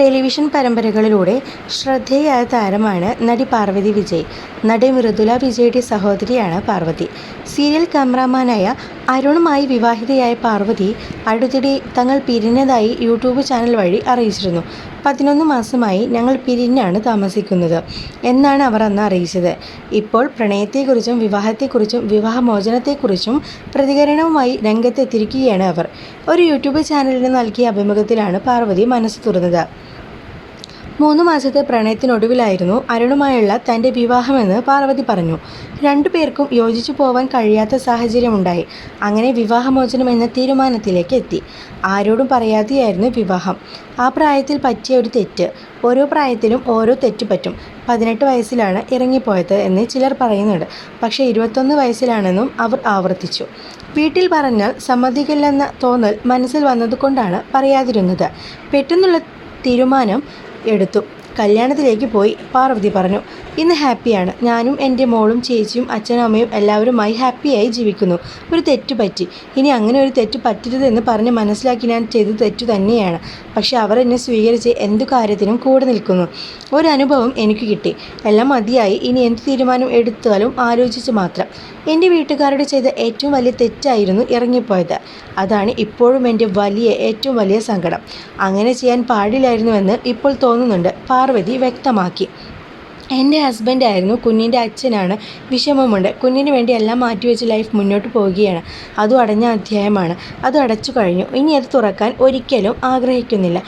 Television പരമ്പരകളിലൂടെ ശ്രദ്ധേയായ താരമാണ് നടി പാർവതി വിജയ്. നടി മൃദുല വിജയുടെ സഹോദരിയാണ് പാർവതി. സീരിയൽ ക്യാമറാമാനായ അരുണുമായി വിവാഹിതയായ പാർവതി അടുത്തിടെ തങ്ങൾ പിരിഞ്ഞതായി യൂട്യൂബ് ചാനൽ വഴി അറിയിച്ചിരുന്നു. പതിനൊന്ന് മാസമായി ഞങ്ങൾ പിരിഞ്ഞാണ് താമസിക്കുന്നത് എന്നാണ് അവർ അന്ന് അറിയിച്ചത്. ഇപ്പോൾ പ്രണയത്തെക്കുറിച്ചും വിവാഹത്തെക്കുറിച്ചും വിവാഹമോചനത്തെക്കുറിച്ചും പ്രതികരണവുമായി രംഗത്തെത്തിയിരിക്കുകയാണ് അവർ. ഒരു യൂട്യൂബ് ചാനലിന് നൽകിയ അഭിമുഖത്തിലാണ് പാർവതി മനസ്സ് തുറന്നത്. മൂന്ന് മാസത്തെ പ്രണയത്തിനൊടുവിലായിരുന്നു അരുണുമായുള്ള തന്റെ വിവാഹമെന്ന് പാർവതി പറഞ്ഞു. രണ്ടു പേർക്കും യോജിച്ചു പോവാൻ കഴിയാത്ത സാഹചര്യമുണ്ടായി. അങ്ങനെ വിവാഹമോചനം എന്ന തീരുമാനത്തിലേക്ക് എത്തി. ആരോടും പറയാതെയായിരുന്നു വിവാഹം. ആ പ്രായത്തിൽ പറ്റിയ ഒരു തെറ്റ്. ഓരോ പ്രായത്തിലും ഓരോ തെറ്റ് പറ്റും. പതിനെട്ട് വയസ്സിലാണ് ഇറങ്ങിപ്പോയത് എന്ന് ചിലർ പറയുന്നുണ്ട്. പക്ഷേ ഇരുപത്തൊന്ന് വയസ്സിലാണെന്നും അവർ ആവർത്തിച്ചു. വീട്ടിൽ പറഞ്ഞാൽ സമ്മതിക്കില്ലെന്ന തോന്നൽ മനസ്സിൽ വന്നതുകൊണ്ടാണ് പറയാതിരുന്നത്. പെട്ടെന്നുള്ള തീരുമാനം എടുത്തു. കല്യാണത്തിലേക്ക് പോയി പാർവതി പറഞ്ഞു ഇന്ന് ഹാപ്പിയാണ്. ഞാനും എന്റെ മോളും ചേച്ചിയും അച്ഛനും അമ്മയും എല്ലാവരുമായി ഹാപ്പിയായി ജീവിക്കുന്നു. ഒരു തെറ്റ് പറ്റി. ഇനി അങ്ങനെ ഒരു തെറ്റ് പറ്റരുതെന്ന് പറഞ്ഞ് മനസ്സിലാക്കി ഞാൻ ചെയ്തത് തെറ്റു തന്നെയാണ്. പക്ഷെ അവർ എന്നെ സ്വീകരിച്ച് എന്തു കാര്യത്തിനും കൂടെ നിൽക്കുന്നു. ഒരു എനിക്ക് കിട്ടി. എല്ലാം മതിയായി. ഇനി എന്ത് തീരുമാനം എടുത്താലും ആലോചിച്ച് മാത്രം. എന്റെ വീട്ടുകാരോട് ചെയ്ത ഏറ്റവും വലിയ തെറ്റായിരുന്നു ഇറങ്ങിപ്പോയത്. അതാണ് ഇപ്പോഴും എന്റെ വലിയ ഏറ്റവും വലിയ സങ്കടം. അങ്ങനെ ചെയ്യാൻ പാടില്ലായിരുന്നുവെന്ന് ഇപ്പോൾ തോന്നുന്നുണ്ട്. പാർവതി വ്യക്തമാക്കി. എന്റെ ഹസ്ബൻഡ് ആയിരുന്നു. കുഞ്ഞിന്റെ അച്ഛനാണ്. വിഷമമുണ്ട്. കുഞ്ഞിന് വേണ്ടി എല്ലാം മാറ്റിവെച്ച് ലൈഫ് മുന്നോട്ട് പോവുകയാണ്. അതും അടഞ്ഞ അധ്യായമാണ്. അത് അടച്ചു കഴിഞ്ഞു. ഇനി അത് തുറക്കാൻ ഒരിക്കലും ആഗ്രഹിക്കുന്നില്ല.